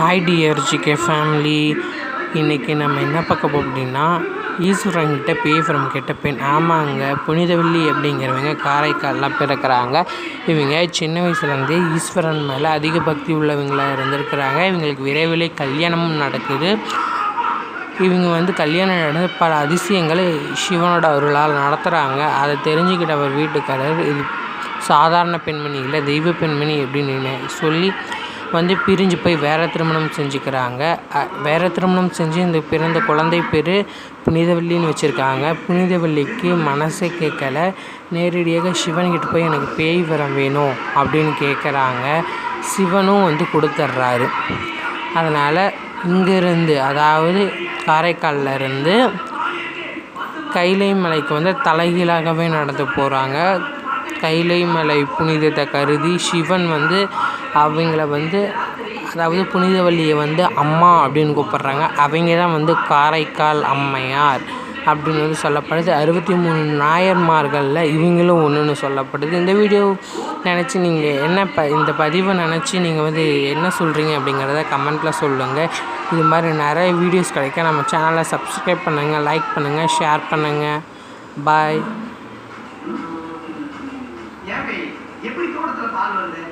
Hi dear GK family இன்றைக்கி நம்ம என்ன பார்க்க போகிறோம் அப்படின்னா ஈஸ்வரன்கிட்ட பேய் வரம் கிட்ட பெண் ஆமாங்க புனிதவெள்ளி அப்படிங்கிறவங்க காரைக்கால்லாம் பிறக்கிறாங்க. இவங்க சின்ன வயசுலேருந்தே ஈஸ்வரன் மேலே அதிக பக்தி உள்ளவங்களாக இருந்திருக்கிறாங்க. இவங்களுக்கு விரைவில் கல்யாணமும் நடக்குது. இவங்க வந்து கல்யாணம் நடந்து பல அதிசயங்களை சிவனோட அருளால் நடத்துகிறாங்க அதை தெரிஞ்சுக்கிட்ட அவர் வீட்டுக்காரர் இது சாதாரண பெண்மணி இல்லை தெய்வ பெண்மணி அப்படின்னு சொல்லி வந்து பிரிஞ்சு போய் வேற திருமணம் செஞ்சுக்கிறாங்க. வேற திருமணம் செஞ்சு இந்த பிறந்த குழந்தை பேர் புனிதவல்லின்னு வச்சுருக்காங்க. புனிதவல்லிக்கு மனசே கேட்கல நேரடியாக சிவன்கிட்ட போய் எனக்கு பேய் வரம் வேணும் அப்படின்னு கேட்குறாங்க சிவனும் வந்து கொடுத்துட்றாரு அதனால் இங்கேருந்து அதாவது காரைக்காலில் இருந்து கைலை மலைக்கு வந்து தலைகீழாகவே நடந்து போகிறாங்க கைலை மலை புனிதத்தை கருதி சிவன் வந்து அவங்கள வந்து அதாவது புனிதவல்லியை வந்து அம்மா அப்படின்னு கூப்பிட்றாங்க. அவங்க தான் வந்து காரைக்கால் அம்மையார் அப்படின்னு வந்து சொல்லப்படுது. அறுபத்தி மூணு நாயர்மார்களில் இவங்களும் ஒன்றுன்னு சொல்லப்படுது. இந்த வீடியோ நினச்சி நீங்கள் என்ன ப இந்த பதிவை நினச்சி நீங்கள் வந்து என்ன சொல்கிறீங்க அப்படிங்கிறத கமெண்ட்டில் சொல்லுங்கள் இது மாதிரி நிறைய வீடியோஸ் கிடைக்க நம்ம சேனலை சப்ஸ்கிரைப் பண்ணுங்கள் லைக் பண்ணுங்கள் ஷேர் பண்ணுங்கள் பாய் எப்படி பால் வருது?